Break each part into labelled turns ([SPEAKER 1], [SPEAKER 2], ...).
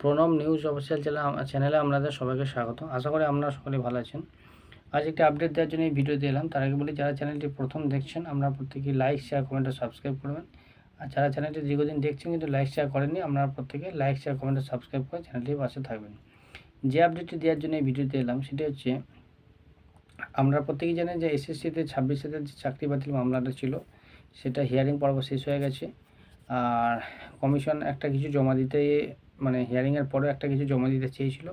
[SPEAKER 1] Pranab news official চ্যানেলে আপনাদের সবাইকে স্বাগত। আশা করি আপনারা সকলে ভালো আছেন। আজ একটি আপডেট দেওয়ার জন্য এই ভিডিওতে এলাম। তার আগে বলি, যারা চ্যানেলটি প্রথম দেখছেন, আপনারা প্রত্যেকে লাইক শেয়ার কমেন্টে সাবস্ক্রাইব করবেন। আর যারা চ্যানেলটি দীর্ঘদিন দেখছেন কিন্তু লাইক শেয়ার করেননি, আপনারা প্রত্যেকে লাইক শেয়ার কমেন্টে সাবস্ক্রাইব করে চ্যানেলটির পাশে থাকবেন। যে আপডেটটি দেওয়ার জন্য এই ভিডিওতে এলাম, সেটি হচ্ছে আমরা প্রত্যেকেই জানেন যে এসএসসিতে ছাব্বিশ হাজার যে চাকরি বাতিল মামলাটা ছিল, সেটা হিয়ারিং পর্ব শেষ হয়ে গেছে। আর কমিশন একটা কিছু জমা দিতে মানে হিয়ারিংয়ের পরে একটা কিছু জমা দিতে চেয়েছিল।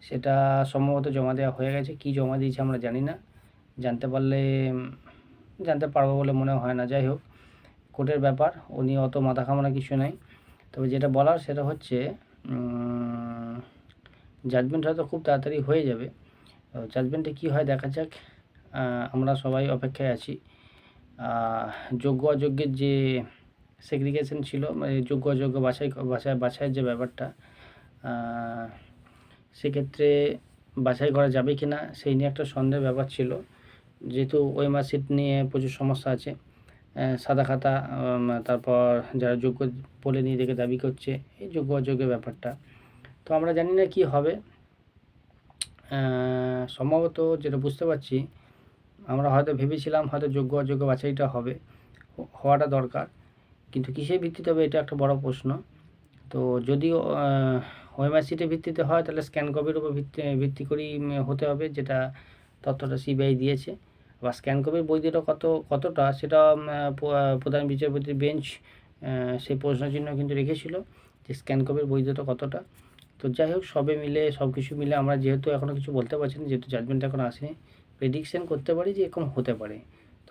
[SPEAKER 1] সেটা সম্ভবত জমা দেওয়া হয়ে গেছে। কি জমা দিয়েছে আমরা জানি না। জানতে পারলে, জানতে পারব বলে মনে হয় না। যাই হোক, কোর্টের ব্যাপার উনি অত মাথা ঘামানো কিছু নেই। তবে যেটা বলার সেটা হচ্ছে জাজমেন্ট হয়তো খুব তাড়াতাড়ি হয়ে যাবে। জাজমেন্টে কী হয় দেখা যাক। আমরা সবাই অপেক্ষায় আছি। যোগ্য অযোগ্যের যে সেগ্রিগেশন ছিল মানে যোগ্য অযোগ্য বাছাই বাছাই, বাছাইয়ের যে ব্যাপারটা সেক্ষেত্রে বাছাই করা যাবে কি না সেই নিয়ে একটা সন্দেহ ব্যাপার ছিল। যেহেতু ওই মার্কশিট নিয়ে প্রচুর সমস্যা আছে সাদা খাতা তারপর যারা যোগ্য বলে নিজেদেরকে দাবি করছে, এই যোগ্য অযোগ্যের ব্যাপারটা। তো আমরা জানি না কি হবে। সম্ভবত যেটা বুঝতে পারছি, আমরা হয়তো ভেবেছিলাম হয়তো যোগ্য অযোগ্য বাছাইটা হবে হওয়াটা দরকার। কিন্তু কিসের ভিত্তিতে হবে এটা একটা বড় প্রশ্ন। তো যদিও ওএমআরসিটের ভিত্তিতে হয়, তাহলে স্ক্যান কপির উপর ভিত্তি ভিত্তি করেই হতে হবে যেটা তথ্যটা সিবিআই দিয়েছে। বা স্ক্যান কপির বৈধতা কত, কতটা সেটা প্রধান বিচারপতির বেঞ্চ সেই প্রশ্নচিহ্ন কিন্তু রেখেছিল যে স্ক্যান কপির বৈধতা কতটা। তো যাই হোক, সবে মিলে, সব কিছু মিলে আমরা যেহেতু এখনও কিছু বলতে পারছি না, যেহেতু জাজমেন্ট এখন আসেনি প্রেডিকশান করতে পারি যে এরকম হতে পারে।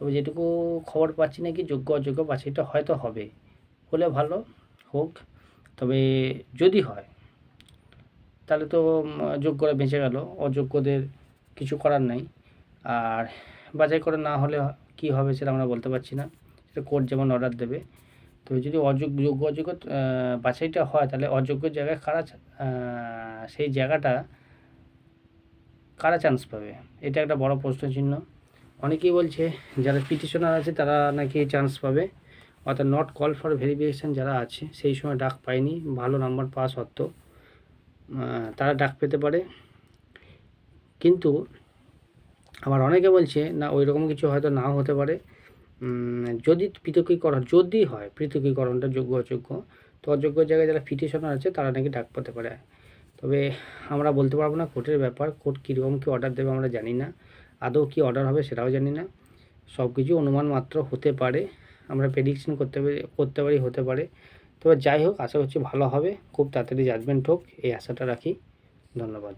[SPEAKER 1] তবে যেটুকু খবর পাচ্ছি নাকি যোগ্য অযোগ্য বাছাইটা হয়তো হবে। হলে ভালো হোক, তবে যদি হয়, তাহলে তো যোগ্যরা বেঁচে গেল, অযোগ্যদের কিছু করার নাই। আর বাছাই করে না হলে কি হবে সেটা আমরা বলতে পারছি না। সেটা কোর্ট যেমন অর্ডার দেবে। তো যদি অযোগ্য যোগ্য অযোগ্য বাছাইটা হয়, তাহলে অযোগ্য জায়গায় কারা সেই জায়গাটা কারা চান্স পাবে? এটা একটা বড় প্রশ্ন চিহ্ন অনেকেই বলছে, যারা পিটিশনার আছে তারা নাকি চান্স পাবে। অর্থাৎ নট কল ফর ভেরিফিকেশান যারা আছে, সেই সময় ডাক পায়নি, ভালো নাম্বার পাওয়া সত্ত্বেও তারা ডাক পেতে পারে। কিন্তু আবার অনেকে বলছে, না ওই রকম কিছু হয়তো নাও হতে পারে। যদি পৃথকীকরণ, যদি হয় পৃথকীকরণটা যোগ্য অযোগ্য তো অযোগ্য জায়গায় যারা পিটিশনার আছে, তারা নাকি ডাক পেতে পারে। তবে আমরা বলতে পারব না কোর্টের ব্যাপার, কোর্ট কীরকম কী অর্ডার দেবে আমরা জানি না। আদৌ কী অর্ডার হবে সেটাও জানি না। সব কিছু অনুমান মাত্র হতে পারে। আমরা প্রেডিকশন করতে পারি করতে পারি, হতে পারে। তবে যাই হোক, আশা করছি ভালো হবে। খুব তাড়াতাড়ি জাজমেন্ট হোক, এই আশাটা রাখি। ধন্যবাদ।